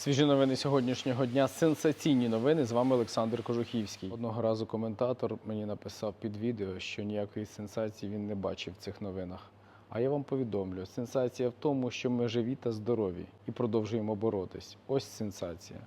Свіжі новини сьогоднішнього дня. Сенсаційні новини. З вами Олександр Кожухівський. Одного разу коментатор мені написав під відео, що ніякої сенсації він не бачив в цих новинах. А я вам повідомлю: сенсація в тому, що ми живі та здорові і продовжуємо боротись. Ось сенсація.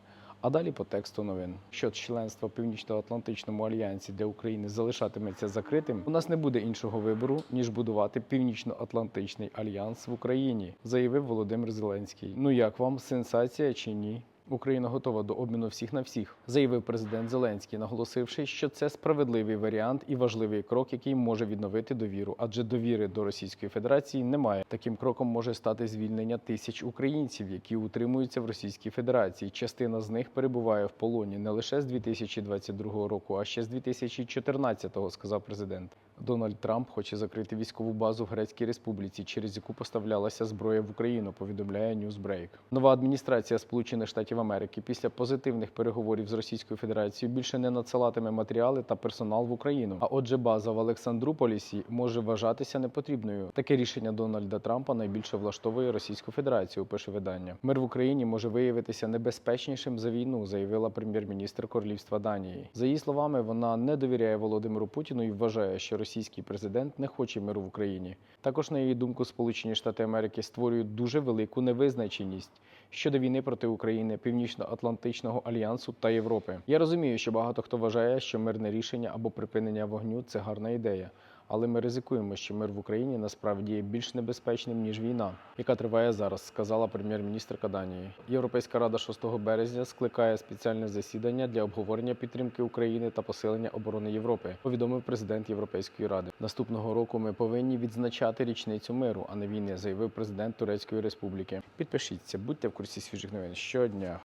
А далі по тексту новин. Що членство Північно-Атлантичному альянсі для України залишатиметься закритим, у нас не буде іншого вибору, ніж будувати Північно-Атлантичний альянс в Україні, заявив Володимир Зеленський. Ну як вам сенсація чи ні? Україна готова до обміну всіх на всіх, заявив президент Зеленський, наголосивши, що це справедливий варіант і важливий крок, який може відновити довіру, адже довіри до Російської Федерації немає. Таким кроком може стати звільнення тисяч українців, які утримуються в Російській Федерації. Частина з них перебуває в полоні не лише з 2022 року, а ще з 2014-го, сказав президент. Дональд Трамп хоче закрити військову базу в Грецькій Республіці, через яку поставлялася зброя в Україну. Повідомляє Newsbreak. Нова адміністрація Сполучених Штатів Америки після позитивних переговорів з Російською Федерацією більше не надсилатиме матеріали та персонал в Україну. А отже, база в Олександруполісі може вважатися непотрібною. Таке рішення Дональда Трампа найбільше влаштовує Російську Федерацію. Пише видання. Мир в Україні може виявитися небезпечнішим за війну, заявила прем'єр-міністр Королівства Данії. За її словами, вона не довіряє Володимиру Путіну і вважає, що російський президент не хоче миру в Україні. Також, на її думку, Сполучені Штати Америки створюють дуже велику невизначеність щодо війни проти України, Північно-Атлантичного альянсу та Європи. Я розумію, що багато хто вважає, що мирне рішення або припинення вогню це гарна ідея. Але ми ризикуємо, що мир в Україні насправді є більш небезпечним ніж війна, яка триває зараз, сказала прем'єр-міністрка Данії. Європейська рада 6 березня скликає спеціальне засідання для обговорення підтримки України та посилення оборони Європи. Повідомив президент Європейської ради. Наступного року ми повинні відзначати річницю миру, а не війни, заявив президент Турецької Республіки. Підпишіться, будьте в курсі свіжих новин щодня.